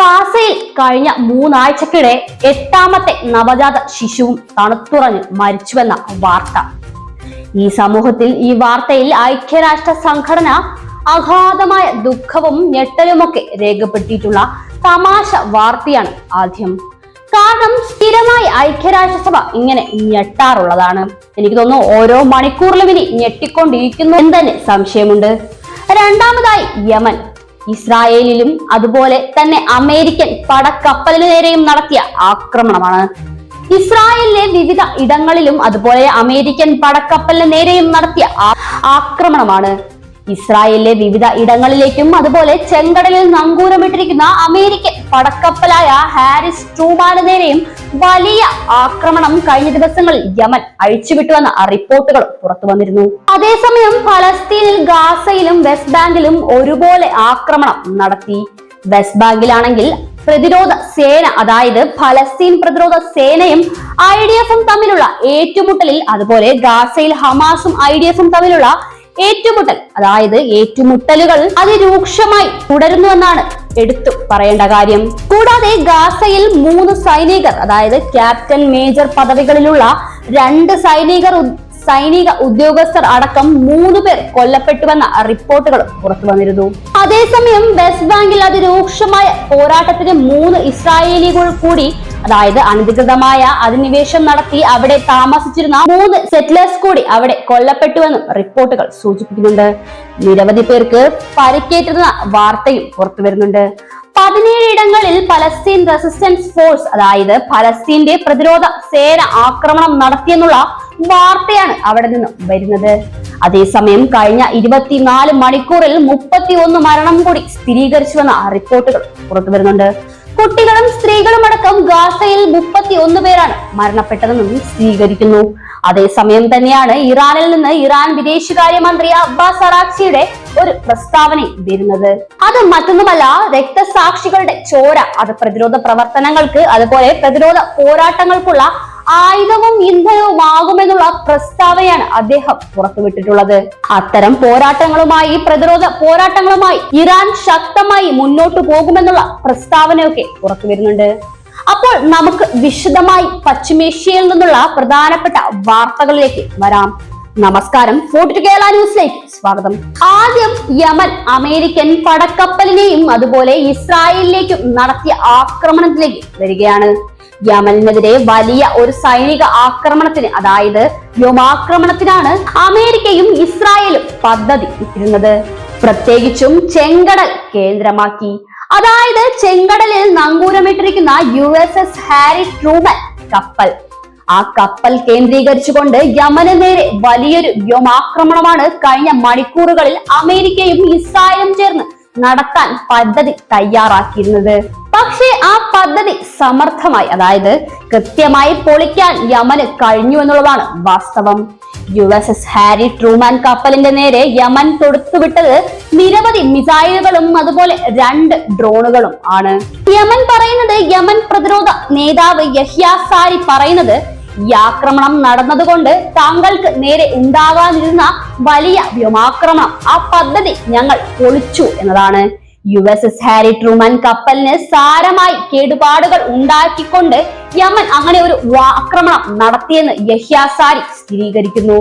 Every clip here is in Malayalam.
ഗാസയിൽ കഴിഞ്ഞ മൂന്നാഴ്ചക്കിടെ എട്ടാമത്തെ നവജാത ശിശുവും തണുത്തുറഞ്ഞ് മരിച്ചുവെന്ന വാർത്ത. ഈ സമൂഹത്തിൽ ഈ വാർത്തയിൽ ഐക്യരാഷ്ട്ര സംഘടന അഗാധമായ ദുഃഖവും ഞെട്ടലുമൊക്കെ രേഖപ്പെടുത്തിയിട്ടുള്ള തമാശ വാർത്തയാണ് ആദ്യം. കാരണം സ്ഥിരമായി ഐക്യരാഷ്ട്രസഭ ഇങ്ങനെ ഞെട്ടാറുള്ളതാണ്. എനിക്ക് തോന്നുന്നു ഓരോ മണിക്കൂറിലും ഇനി ഞെട്ടിക്കൊണ്ടിരിക്കുന്നു എന്ന് തന്നെ സംശയമുണ്ട്. രണ്ടാമതായി യമൻ. ഇസ്രായേലിലും അതുപോലെ തന്നെ അമേരിക്കൻ പടക്കപ്പലിനു നേരെയും നടത്തിയ ആക്രമണമാണ്. ഇസ്രായേലിലെ വിവിധ ഇടങ്ങളിലും അതുപോലെ അമേരിക്കൻ പടക്കപ്പലിന് നേരെയും നടത്തിയ ആക്രമണമാണ്. ഇസ്രായേലിലെ വിവിധ ഇടങ്ങളിലേക്കും അതുപോലെ ചെങ്കടലിൽ നങ്കൂരമിട്ടിരിക്കുന്ന അമേരിക്കൻ പടക്കപ്പലായ ഹാരിസ് ട്രൂമാന് നേരെയും വലിയ ആക്രമണം കഴിഞ്ഞ ദിവസങ്ങളിൽ യമൻ അഴിച്ചുവിട്ടുവെന്ന റിപ്പോർട്ടുകൾ പുറത്തു വന്നിരുന്നു. അതേസമയം ഫലസ്തീനിൽ ഗാസയിലും വെസ്റ്റ് ബാങ്കിലും ഒരുപോലെ ആക്രമണം നടത്തി. വെസ്റ്റ് ബാങ്കിലാണെങ്കിൽ പ്രതിരോധ സേന അതായത് ഫലസ്തീൻ പ്രതിരോധ സേനയും ഐ ഡി എഫും തമ്മിലുള്ള ഏറ്റുമുട്ടലിൽ അതുപോലെ ഗാസയിൽ ഹമാസും ഐ ഡി എഫും തമ്മിലുള്ള ഏറ്റുമുട്ടൽ അതായത് ഏറ്റുമുട്ടലുകൾ അതിരൂക്ഷമായി തുടരുന്നുവെന്നാണ് എടുത്തു പറയേണ്ട കാര്യം. കൂടാതെ ഗാസയിൽ മൂന്ന് സൈനികർ അതായത് ക്യാപ്റ്റൻ മേജർ പദവികളിലുള്ള രണ്ട് സൈനികർ സൈനിക ഉദ്യോഗസ്ഥർ അടക്കം മൂന്ന് പേർ കൊല്ലപ്പെട്ടുവെന്ന റിപ്പോർട്ടുകൾ പുറത്തു വന്നിരുന്നു. അതേസമയം വെസ്റ്റ് ബാങ്കിൽ അതിരൂക്ഷമായ പോരാട്ടത്തിന് മൂന്ന് ഇസ്രായേലികൾ കൂടി അതായത് അനധികൃതമായ അധിനിവേശം നടത്തി അവിടെ താമസിച്ചിരുന്ന മൂന്ന് സെറ്റിലേഴ്സ് കൂടി അവിടെ കൊല്ലപ്പെട്ടുവെന്നും റിപ്പോർട്ടുകൾ സൂചിപ്പിക്കുന്നുണ്ട്. നിരവധി പേർക്ക് പരിക്കേറ്റുന്ന വാർത്തയും പുറത്തു വരുന്നുണ്ട്. പതിനേഴ് ഇടങ്ങളിൽ പലസ്തീൻ റെസിസ്റ്റൻസ് ഫോഴ്സ് അതായത് പലസ്തീന്റെ പ്രതിരോധ സേന ആക്രമണം നടത്തിയെന്നുള്ള വാർത്തയാണ് അവിടെ നിന്നും വരുന്നത്. അതേസമയം കഴിഞ്ഞ ഇരുപത്തിനാല് മണിക്കൂറിൽ മുപ്പത്തി ഒന്ന് മരണം കൂടി സ്ഥിരീകരിച്ചുവെന്ന റിപ്പോർട്ടുകൾ പുറത്തു വരുന്നുണ്ട്. കുട്ടികളും സ്ത്രീകളും അടക്കം ഗാസയിൽ മുപ്പത്തി ഒന്ന് പേരാണ് മരണപ്പെട്ടതെന്നും സ്ഥിരീകരിക്കുന്നു. അതേസമയം തന്നെയാണ് ഇറാനിൽ നിന്ന് ഇറാൻ വിദേശകാര്യമന്ത്രി അബ്ബാസ് അറാക്സിയുടെ ഒരു പ്രസ്താവന വരുന്നത് അത് മറ്റൊന്നുമല്ല രക്തസാക്ഷികളുടെ ചോര അത് പ്രതിരോധ പ്രവർത്തനങ്ങൾക്ക് അതുപോലെ പ്രതിരോധ പോരാട്ടങ്ങൾക്കുള്ള ആയുധവും ഇന്ധനവുമാകുമെന്നുള്ള പ്രസ്താവനയാണ് അദ്ദേഹം പുറത്തുവിട്ടിട്ടുള്ളത്. അത്തരം പോരാട്ടങ്ങളുമായി പ്രതിരോധ പോരാട്ടങ്ങളുമായി ഇറാൻ ശക്തമായി മുന്നോട്ടു പോകുമെന്നുള്ള പ്രസ്താവനയൊക്കെ പുറത്തു വരുന്നുണ്ട് അപ്പോൾ നമുക്ക് വിശദമായി പശ്ചിമേഷ്യയിൽ നിന്നുള്ള പ്രധാനപ്പെട്ട വാർത്തകളിലേക്ക് വരാം. നമസ്കാരം. ഫോർട്ട് കേരള ന്യൂസിലേക്ക് സ്വാഗതം. ആദ്യം യമൻ അമേരിക്കൻ പടക്കപ്പലിനെയും അതുപോലെ ഇസ്രായേലിലേക്കും നടത്തിയ ആക്രമണത്തിലേക്ക് വരികയാണ്. യമനിനെതിരെ വലിയ ഒരു സൈനിക ആക്രമണത്തിന് അതായത് വ്യോമാക്രമണത്തിനാണ് അമേരിക്കയും ഇസ്രായേലും പദ്ധതി ഇട്ടിരുന്നത്. പ്രത്യേകിച്ചും ചെങ്കടൽ കേന്ദ്രമാക്കി. അതായത് ചെങ്കടലിൽ നങ്കൂരമിട്ടിരിക്കുന്ന U S S Harry Truman കപ്പൽ. ആ കപ്പൽ കേന്ദ്രീകരിച്ചുകൊണ്ട് യമന് നേരെ വലിയൊരു വ്യോമാക്രമണമാണ് കഴിഞ്ഞ മണിക്കൂറുകളിൽ അമേരിക്കയും ഇസ്രായേലും ചേർന്ന് നടത്താൻ പദ്ധതി തയ്യാറാക്കിയിരുന്നത്. പക്ഷേ ആ പദ്ധതി സമർത്ഥമായി അതായത് കൃത്യമായി പൊളിക്കാൻ യമന് കഴിഞ്ഞു എന്നുള്ളതാണ് വാസ്തവം. U S S Harry Truman കപ്പലിന്റെ നേരെ യമൻ തൊടുത്തുവിട്ടത് നിരവധി മിസൈലുകളും അതുപോലെ രണ്ട് ഡ്രോണുകളും ആണ്. യമൻ പറയുന്നത് യമൻ പ്രതിരോധ നേതാവ് യഹ്യ സാരി പറയുന്നത് ഈ ആക്രമണം നടന്നതുകൊണ്ട് താങ്കൾക്ക് നേരെ ഉണ്ടാകാനിരുന്ന വലിയ വ്യോമാക്രമണം. ആ പദ്ധതി ഞങ്ങൾ പൊളിച്ചു എന്നതാണ്. U S S Harry Truman കപ്പലിന് സാരമായി കേടുപാടുകൾ ഉണ്ടാക്കിക്കൊണ്ട് യമൻ അങ്ങനെ ഒരു ആക്രമണം നടത്തിയെന്ന് യഹ്യാസാരി സ്ഥിരീകരിക്കുന്നു.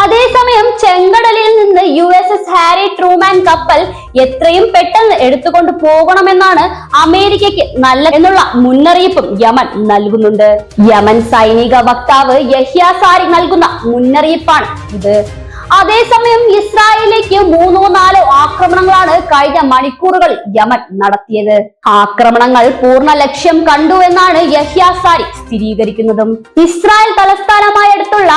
അതേസമയം ചെങ്കടലിൽ നിന്ന് U S S Harry Truman കപ്പൽ എത്രയും പെട്ടെന്ന് എടുത്തുകൊണ്ട് പോകണമെന്നാണ് അമേരിക്കയ്ക്ക് നല്ല എന്നുള്ള മുന്നറിയിപ്പും യമൻ നൽകുന്നുണ്ട്. യമൻ സൈനിക വക്താവ് യഹ്യാസാരി നൽകുന്ന മുന്നറിയിപ്പാണ് ഇത്. അതേസമയം ഇസ്രായേലിലേക്ക് മൂന്നോ നാലോ ആക്രമണങ്ങളാണ് കഴിഞ്ഞ മണിക്കൂറുകൾ യമൻ നടത്തിയത്. ആക്രമണങ്ങൾ പൂർണ ലക്ഷ്യം കണ്ടു എന്നാണ് യഹ്യാസാരി സ്ഥിരീകരിക്കുന്നതും. ഇസ്രായേൽ തലസ്ഥാനമായ അടുത്തുള്ള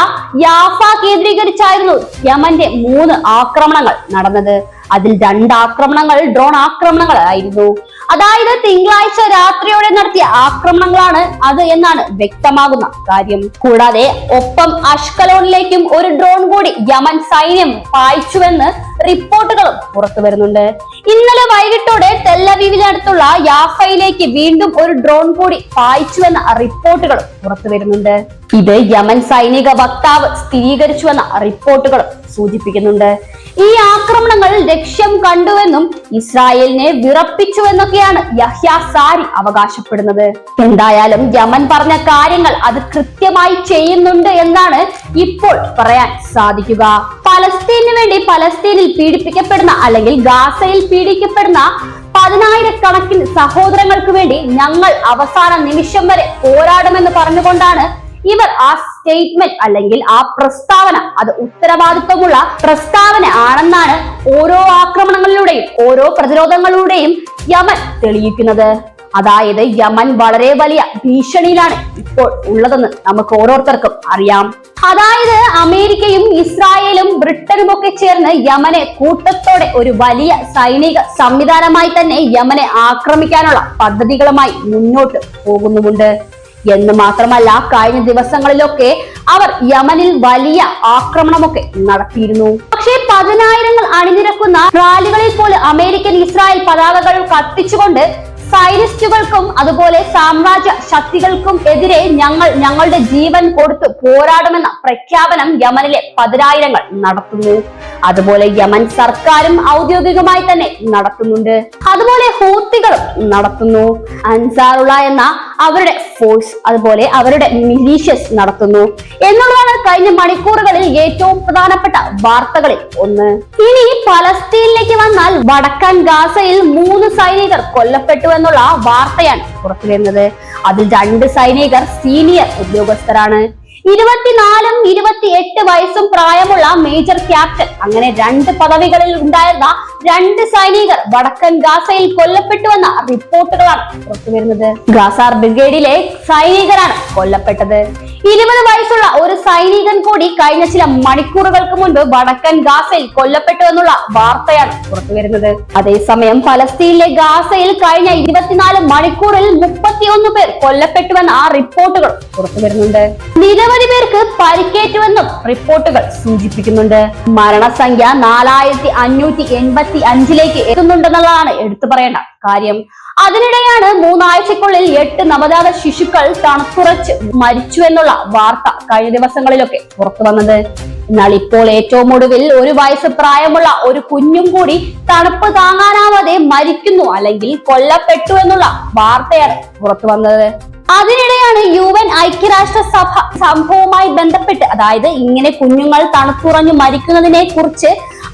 യാഫ കേന്ദ്രീകരിച്ചായിരുന്നു യമന്റെ മൂന്ന് ആക്രമണങ്ങൾ നടന്നത്. അതിൽ രണ്ട് ആക്രമണങ്ങൾ ഡ്രോൺ ആക്രമണങ്ങളായിരുന്നു. അതായത് തിങ്കളാഴ്ച രാത്രിയോടെ നടത്തിയ ആക്രമണങ്ങളാണ് അത് എന്നാണ് വ്യക്തമാകുന്ന കാര്യം. കൂടാതെ ഒപ്പം അഷ്കലോണിലേക്കും ഒരു ഡ്രോൺ കൂടി യമൻ സൈന്യം പായിച്ചുവെന്ന് റിപ്പോർട്ടുകളും പുറത്തു വരുന്നുണ്ട്. ഇന്നലെ വൈകിട്ടോടെ തെല്ലവീവിനടുത്തുള്ള യാഫയിലേക്ക് വീണ്ടും ഒരു ഡ്രോൺ കൂടി പായിച്ചുവെന്ന റിപ്പോർട്ടുകൾ പുറത്തു വരുന്നുണ്ട്. ഇത് യമൻ സൈനിക വക്താവ് സ്ഥിരീകരിച്ചുവെന്ന റിപ്പോർട്ടുകൾ സൂചിപ്പിക്കുന്നുണ്ട്. ഈ ആക്രമണങ്ങൾ ലക്ഷ്യം കണ്ടുവെന്നും ഇസ്രായേലിനെ വിറപ്പിച്ചുവെന്നൊക്കെയാണ് യഹ്യ സാരി അവകാശപ്പെടുന്നത്. എന്തായാലും യമൻ പറഞ്ഞ കാര്യങ്ങൾ അത് കൃത്യമായി ചെയ്യുന്നുണ്ട് എന്നാണ് ഇപ്പോൾ പറയാൻ സാധിക്കുക. പലസ്തീനു വേണ്ടി പലസ്തീനിൽ പീഡിപ്പിക്കപ്പെടുന്ന അല്ലെങ്കിൽ ഗാസയിൽ പീഡിപ്പിക്കപ്പെടുന്ന പതിനായിരക്കണക്കിന് സഹോദരങ്ങൾക്ക് വേണ്ടി ഞങ്ങൾ അവസാന നിമിഷം വരെ പോരാടുമെന്ന് പറഞ്ഞുകൊണ്ടാണ് ഇവർ ആ സ്റ്റേറ്റ്മെന്റ് അല്ലെങ്കിൽ ആ പ്രസ്താവന അത് ഉത്തരവാദിത്വമുള്ള പ്രസ്താവന ആണെന്നാണ് ഓരോ ആക്രമണങ്ങളിലൂടെയും ഓരോ പ്രതിരോധങ്ങളിലൂടെയും യമൻ തെളിയിക്കുന്നത്. അതായത് യമൻ വളരെ വലിയ ഭീഷണിയിലാണ് ഇപ്പോൾ ഉള്ളതെന്ന് നമുക്ക് ഓരോരുത്തർക്കും അറിയാം. അതായത് അമേരിക്കയും ഇസ്രായേലും ബ്രിട്ടനും ഒക്കെ ചേർന്ന് യമനെ കൂട്ടത്തോടെ ഒരു വലിയ സൈനിക സംവിധാനമായി തന്നെ യമനെ ആക്രമിക്കാനുള്ള പദ്ധതികളുമായി മുന്നോട്ട് പോകുന്നുമുണ്ട്. എന്ന് മാത്രമല്ല കഴിഞ്ഞ ദിവസങ്ങളിലൊക്കെ അവർ യമനിൽ വലിയ ആക്രമണമൊക്കെ നടത്തിയിരുന്നു. പക്ഷേ പതിനായിരങ്ങൾ അണിനിരക്കുന്ന റാലികളിൽ പോലും അമേരിക്കൻ ഇസ്രായേൽ പതാകകൾ കത്തിച്ചുകൊണ്ട് സൈനിസ്റ്റുകൾക്കും അതുപോലെ സാമ്രാജ്യ ശക്തികൾക്കും എതിരെ ഞങ്ങൾ ഞങ്ങളുടെ ജീവൻ കൊടുത്ത് പോരാടുമെന്ന പ്രഖ്യാപനം യമനിലെ പതിനായിരങ്ങൾ നടത്തുന്നു. അതുപോലെ യമൻ സർക്കാരും ഔദ്യോഗികമായി തന്നെ നടത്തുന്നുണ്ട്. അതുപോലെ ഹൂത്തികളും നടത്തുന്നു. അൻസാറുള്ള എന്ന അവരുടെ ഫോഴ്സ് അതുപോലെ അവരുടെ മിലീഷ്യസ് നടത്തുന്നു. എന്നുള്ളതാണ് കഴിഞ്ഞ മണിക്കൂറുകളിൽ ഏറ്റവും പ്രധാനപ്പെട്ട വാർത്തകളിൽ ഒന്ന്. ഇനി പലസ്തീനിലേക്ക് വന്നാൽ വടക്കൻ ഗാസയിൽ മൂന്ന് സൈനികർ കൊല്ലപ്പെട്ടു എന്നുള്ള വാർത്തയാണ് പുറത്തു വരുന്നത് അതിൽ രണ്ട് സൈനികർ സീനിയർ ഉദ്യോഗസ്ഥരാണ്. ഇരുപത്തിനാലും ഇരുപത്തി എട്ട് വയസ്സും പ്രായമുള്ള മേജർ ക്യാപ്റ്റൻ അങ്ങനെ രണ്ട് പദവികളിൽ ഉണ്ടായിരുന്ന രണ്ട് സൈനികർ വടക്കൻ ഗാസയിൽ കൊല്ലപ്പെട്ടുവെന്ന റിപ്പോർട്ടുകളാണ് പുറത്തുവരുന്നത്. ഗാസാർ ബ്രിഗേഡിലെ സൈനികരാണ് കൊല്ലപ്പെട്ടത്. ഇരുപത് വയസ്സുള്ള ഒരു സൈനികൻ കൂടി കഴിഞ്ഞ ചില മണിക്കൂറുകൾക്ക് മുൻപ് വടക്കൻ ഗാസയിൽ കൊല്ലപ്പെട്ടു എന്നുള്ള വാർത്തയാണ് പുറത്തുവരുന്നത്. അതേസമയം ഫലസ്തീനിലെ ഗാസയിൽ കഴിഞ്ഞ ഇരുപത്തിനാല് മണിക്കൂറിൽ മുപ്പത്തിയൊന്ന് പേർ കൊല്ലപ്പെട്ടുവെന്ന ആ റിപ്പോർട്ടുകൾ പുറത്തുവരുന്നുണ്ട്. നിരവധി പേർക്ക് പരിക്കേറ്റുവെന്നും റിപ്പോർട്ടുകൾ സൂചിപ്പിക്കുന്നുണ്ട്. മരണസംഖ്യ നാലായിരത്തി അഞ്ഞൂറ്റി എൺപത്തി അഞ്ചിലേക്ക് എത്തുന്നുണ്ടെന്നുള്ളതാണ് എടുത്തു പറയേണ്ട കാര്യം. അതിനിടെയാണ് മൂന്നാഴ്ചക്കുള്ളിൽ എട്ട് നവജാത ശിശുക്കൾ തണുത്തുറച്ച് മരിച്ചു എന്നുള്ള വാർത്ത കഴിഞ്ഞ ദിവസങ്ങളിലൊക്കെ പുറത്തു വന്നത്. എന്നാൽ ഇപ്പോൾ ഏറ്റവും ഒടുവിൽ ഒരു വയസ്സ് പ്രായമുള്ള ഒരു കുഞ്ഞും കൂടി തണുപ്പ് താങ്ങാനാവാതെ മരിക്കുന്നു അല്ലെങ്കിൽ കൊല്ലപ്പെട്ടു എന്നുള്ള വാർത്തയാണ് പുറത്തു വന്നത്. അതിനിടെയാണ് യു എൻ ഐക്യരാഷ്ട്ര സഭ സംഭവവുമായി ബന്ധപ്പെട്ട് അതായത് ഇങ്ങനെ കുഞ്ഞുങ്ങൾ തണുത്തുറഞ്ഞു മരിക്കുന്നതിനെ കുറിച്ച്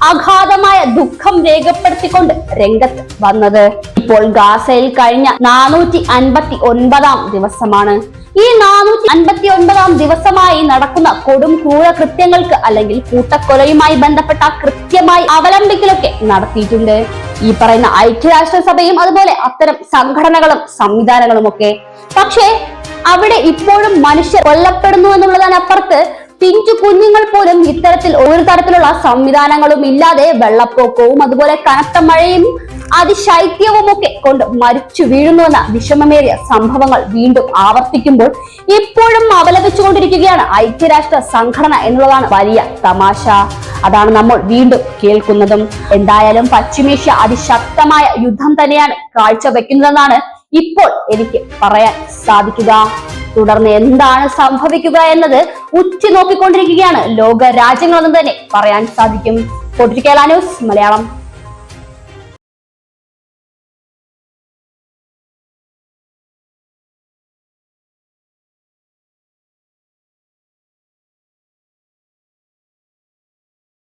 അഗാധമായ ദുഃഖം രേഖപ്പെടുത്തിക്കൊണ്ട് രംഗത്ത് വന്നത്. ഇപ്പോൾ ഗാസയിൽ കഴിഞ്ഞ നാനൂറ്റി അൻപത്തി ഒൻപതാം ദിവസമാണ്. ഈ നാനൂറ്റി അൻപത്തി ഒൻപതാം ദിവസമായി നടക്കുന്ന കൊടും ക്രൂര കൃത്യങ്ങൾക്ക് അല്ലെങ്കിൽ കൂട്ടക്കൊലയുമായി ബന്ധപ്പെട്ട കൃത്യമായി അവലംബിക്കലൊക്കെ നടത്തിയിട്ടുണ്ട്. ഈ പറയുന്ന ഐക്യരാഷ്ട്രസഭയും അതുപോലെ അത്തരം സംഘടനകളും സംവിധാനങ്ങളും ഒക്കെ പക്ഷേ അവിടെ ഇപ്പോഴും മനുഷ്യർ കൊല്ലപ്പെടുന്നു എന്നുള്ളതിനപ്പുറത്ത് പിഞ്ചു കുഞ്ഞുങ്ങൾ പോലും ഇത്തരത്തിൽ ഒരു തരത്തിലുള്ള സംവിധാനങ്ങളും ഇല്ലാതെ വെള്ളപ്പൊക്കവും അതുപോലെ കനത്ത മഴയും അതിശൈത്യവും ഒക്കെ കൊണ്ട് മരിച്ചു വീഴുന്നുവെന്ന വിഷമമേറിയ സംഭവങ്ങൾ വീണ്ടും ആവർത്തിക്കുമ്പോൾ ഇപ്പോഴും അപലപിച്ചുകൊണ്ടിരിക്കുകയാണ് ഐക്യരാഷ്ട്ര സംഘടന എന്നുള്ളതാണ് വലിയ തമാശ. അതാണ് നമ്മൾ വീണ്ടും കേൾക്കുന്നതും. എന്തായാലും പശ്ചിമേഷ്യ അതിശക്തമായ യുദ്ധം തന്നെയാണ് കാഴ്ചവെക്കുന്നതെന്നാണ് ഇപ്പോൾ എനിക്ക് പറയാൻ സാധിക്കുക. തുടർന്ന് എന്താണ് സംഭവിക്കുക എന്നത് ഉറ്റുനോക്കിക്കൊണ്ടിരിക്കുകയാണ് ലോക രാജ്യങ്ങളെന്ന് തന്നെ പറയാൻ സാധിക്കും. കേരള ന്യൂസ് മലയാളം.